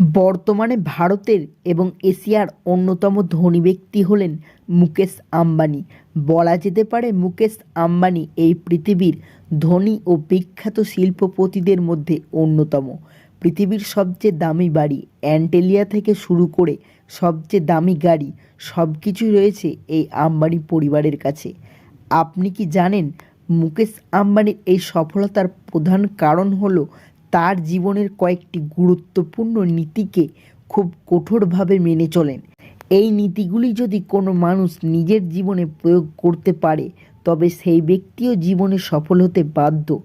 বর্তমানে ভারতের এবং এশিয়ার অন্যতম ধনী ব্যক্তি হলেন মুকেশ আম্বানি। বলা যেতে পারে মুকেশ আম্বানি এই পৃথিবীর ধনী ও বিখ্যাত শিল্পপতিদের মধ্যে অন্যতম। পৃথিবীর সবচেয়ে দামি বাড়ি অ্যান্টেলিয়া থেকে শুরু করে সবচেয়ে দামি গাড়ি সব কিছুই রয়েছে এই আম্বানি পরিবারের কাছে। আপনি কি জানেন মুকেশ আম্বানির এই সফলতার প্রধান কারণ হলো তার জীবনের কয়েকটি গুরুত্বপূর্ণ নীতিকে খুব কঠোরভাবে মেনে চলেন। এই নীতিগুলি যদি কোনো মানুষ নিজের জীবনে প্রয়োগ করতে পারে, তবে সেই ব্যক্তিও জীবনে সফল হতে বাধ্য।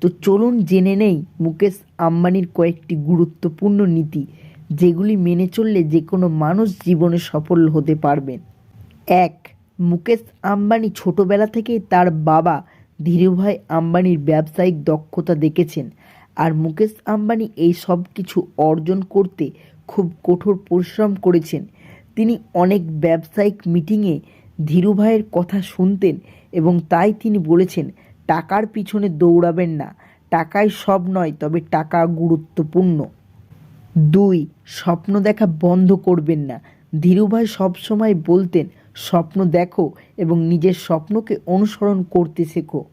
তো চলুন জেনে নেই মুকেশ আম্বানির কয়েকটি গুরুত্বপূর্ণ নীতি, যেগুলি মেনে চললে যে কোনো মানুষ জীবনে সফল হতে পারবেন। এক, মুকেশ আম্বানি ছোটবেলা থেকেই তার বাবা ধীরুভাই আম্বানির ব্যবসায়িক দক্ষতা দেখেছেন। আর মুকেশ আম্বানি এই সব কিছু অর্জন করতে খুব কঠোর পরিশ্রম করেছেন। তিনি অনেক ব্যবসায়িক মিটিংয়ে ধীরুভাইয়ের কথা শুনতেন এবং তাই তিনি বলেছেন, টাকার পিছনে দৌড়াবেন না। টাকাই সব নয়, তবে টাকা গুরুত্বপূর্ণ। দুই, স্বপ্ন দেখা বন্ধ করবেন না। ধীরুভাই সবসময় বলতেন, স্বপ্ন দেখো এবং নিজের স্বপ্নকে অনুসরণ করতে শেখো।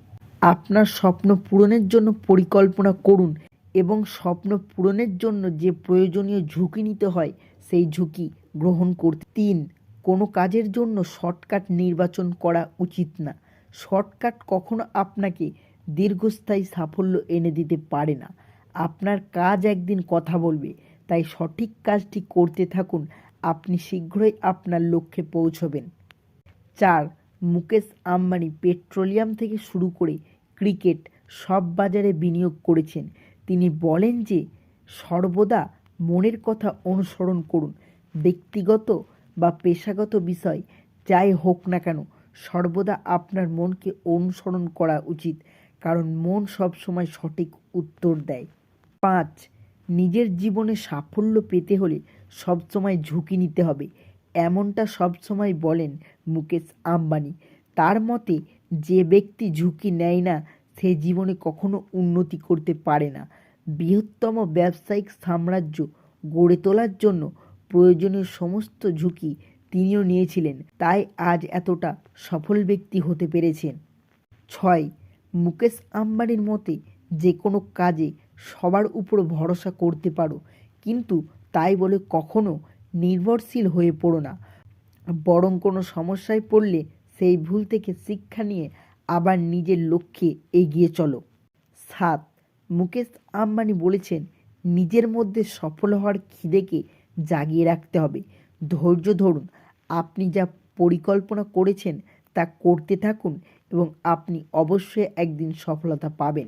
আপনার স্বপ্ন পূরণের জন্য পরিকল্পনা করুন এবং স্বপ্ন পূরণের জন্য যে প্রয়োজনীয় ঝুঁকি নিতে হয়, সেই ঝুঁকি গ্রহণ করতে। তিন, কোনো কাজের জন্য শর্টকাট নির্বাচন করা উচিত না। শর্টকাট কখনো আপনাকে দীর্ঘস্থায়ী সাফল্য এনে দিতে পারে না। আপনার কাজ একদিন কথা বলবে, তাই সঠিক কাজটি করতে থাকুন। আপনি শীঘ্রই আপনার লক্ষ্যে পৌঁছবেন। চার মুকেশ আম্বানি পেট্রোলিয়াম থেকে শুরু করে ক্রিকেট সব বাজারে বিনিয়োগ করেছেন। তিনি বলেন যে, সর্বদা মনের কথা অনুসরণ করুন। ব্যক্তিগত বা পেশাগত বিষয় যাই হোক না কেন, সর্বদা আপনার মনকে অনুসরণ করা উচিত, কারণ মন সবসময় সঠিক উত্তর দেয়। পাঁচ, নিজের জীবনে সাফল্য পেতে হলে সবসময় ঝুঁকি নিতে হবে। এমনটা সবসময় বলেন মুকেশ আম্বানি। তার মতে, যে ব্যক্তি ঝুঁকি নেয় না, সে জীবনে কখনো উন্নতি করতে পারে না। বৃহত্তম ব্যবসায়িক সাম্রাজ্য গড়ে তোলার জন্য প্রয়োজনীয় সমস্ত ঝুঁকি তিনিও নিয়েছিলেন। তাই আজ এতটা সফল ব্যক্তি হতে পেরেছেন। ছয়, মুকেশ আম্বানির মতে, যে কোনো কাজে সবার উপর ভরসা করতে পারো। কিন্তু তাই বলে কখনো নির্ভরশীল হয়ে পড়ো না। বরং কোনো সমস্যায় পড়লে সেই ভুল থেকে শিক্ষা নিয়ে আবার নিজের লক্ষ্যে এগিয়ে চলো। সাত, মুকেশ আম্বানি বলেছেন, নিজের মধ্যে সফল হওয়ার খিদেকে জাগিয়ে রাখতে হবে। ধৈর্য ধরুন, আপনি যা পরিকল্পনা করেছেন তা করতে থাকুন এবং আপনি অবশ্যই একদিন সফলতা পাবেন।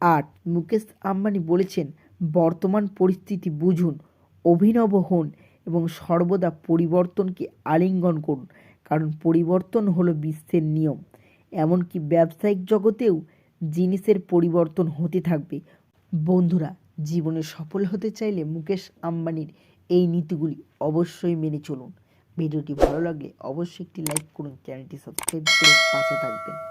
আট, মুকেশ আম্বানি বলেছেন, বর্তমান পরিস্থিতি বুঝুন, অভিনব হন এবং সর্বদা পরিবর্তনকে আলিঙ্গন করুন। কারণ পরিবর্তন হলো বিশ্বের নিয়ম। এমনকি ব্যবসায়িক জগতেও জিনিসের পরিবর্তন হতে থাকবে। বন্ধুরা, জীবনে সফল হতে চাইলে মুকেশ আম্বানির এই নীতিগুলি অবশ্যই মেনে চলুন। ভিডিওটি ভালো লাগলে অবশ্যই একটি লাইক করুন, চ্যানেলটি সাবস্ক্রাইব করে পাশে থাকবেন।